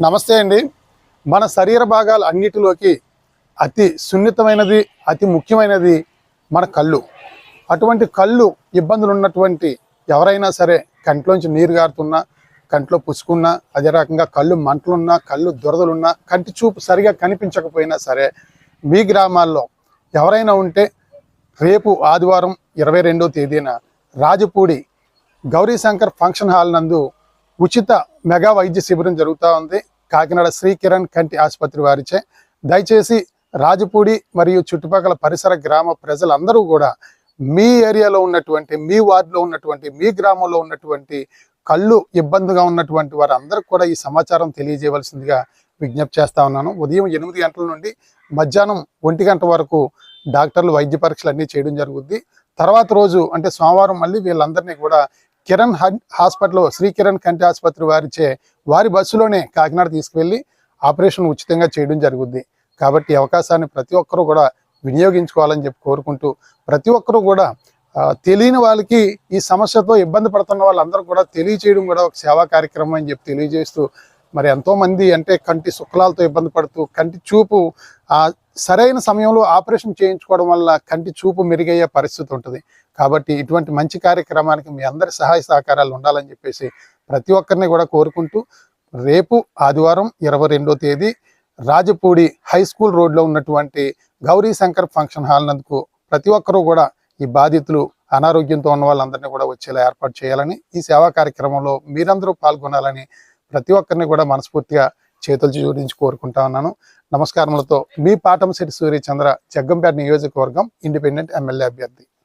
నమస్తే అండి. మన శరీర భాగాలు అన్నిటిలోకి అతి సున్నితమైనది అతి ముఖ్యమైనది మన కళ్ళు. అటువంటి కళ్ళు ఇబ్బందులు ఉన్నటువంటి ఎవరైనా సరే కంట్లోంచి నీరు గారుతున్నా కంట్లో పుసుకున్నా అదే రకంగా కళ్ళు మంటలున్నా కళ్ళు దురదలున్నా కంటి చూపు సరిగా కనిపించకపోయినా సరే మీ గ్రామాల్లో ఎవరైనా ఉంటే రేపు ఆదివారం ఇరవై రెండో తేదీన రాజపూడి గౌరీశంకర్ ఫంక్షన్ హాల్ నందు ఉచిత మెగా వైద్య శిబిరం జరుగుతూ ఉంది. కాకినాడ శ్రీ కిరణ్ కంటి ఆసుపత్రి వారిచే. దయచేసి రాజపూడి మరియు చుట్టుపక్కల పరిసర గ్రామ ప్రజలందరూ కూడా మీ ఏరియాలో ఉన్నటువంటి మీ వార్డులో ఉన్నటువంటి మీ గ్రామంలో ఉన్నటువంటి కళ్ళు ఇబ్బందిగా ఉన్నటువంటి వారందరికీ కూడా ఈ సమాచారం తెలియజేయవలసిందిగా విజ్ఞప్తి చేస్తా ఉన్నాను. ఉదయం ఎనిమిది గంటల నుండి మధ్యాహ్నం ఒంటి గంట వరకు డాక్టర్లు వైద్య పరీక్షలు అన్నీ చేయడం జరుగుద్ది. తర్వాత రోజు అంటే సోమవారం మళ్ళీ వీళ్ళందరినీ కూడా కిరణ్ హాస్పిటల్ శ్రీ కిరణ్ కంటి ఆసుపత్రి వారిచే వారి బస్సులోనే కాకినాడ తీసుకువెళ్ళి ఆపరేషన్ ఉచితంగా చేయడం జరుగుద్ది. కాబట్టి అవకాశాన్ని ప్రతి ఒక్కరూ కూడా వినియోగించుకోవాలని చెప్పి కోరుకుంటూ ప్రతి ఒక్కరూ కూడా తెలియని వాళ్ళకి ఈ సమస్యతో ఇబ్బంది పడుతున్న వాళ్ళందరూ కూడా తెలియచేయడం కూడా ఒక సేవా కార్యక్రమం అని చెప్పి తెలియజేస్తూ మరి ఎంతోమంది అంటే కంటి శుక్లాలతో ఇబ్బంది పడుతూ కంటి చూపు ఆ సరైన సమయంలో ఆపరేషన్ చేయించుకోవడం వల్ల కంటి చూపు మెరుగయ్యే పరిస్థితి ఉంటుంది. కాబట్టి ఇటువంటి మంచి కార్యక్రమానికి మీ అందరి సహాయ సహకారాలు ఉండాలని చెప్పేసి ప్రతి ఒక్కరిని కూడా కోరుకుంటూ రేపు ఆదివారం ఇరవై రెండో తేదీ రాజపూడి హై స్కూల్ రోడ్లో ఉన్నటువంటి గౌరీ శంకర్ ఫంక్షన్ హాల్ నందుకు ప్రతి ఒక్కరూ కూడా ఈ బాధితులు అనారోగ్యంతో ఉన్న వాళ్ళందరినీ కూడా వచ్చేలా ఏర్పాటు చేయాలని ఈ సేవా కార్యక్రమంలో మీరందరూ పాల్గొనాలని ప్రతి ఒక్కరిని కూడా మనస్ఫూర్తిగా చేతులు జోడించి కోరుకుంటా ఉన్నాను. నమస్కారములతో మీ పాటంశెట్టి సూర్యచంద్ర జగ్గంపేట నియోజకవర్గం ఇండిపెండెంట్ ఎమ్మెల్యే అభ్యర్థి.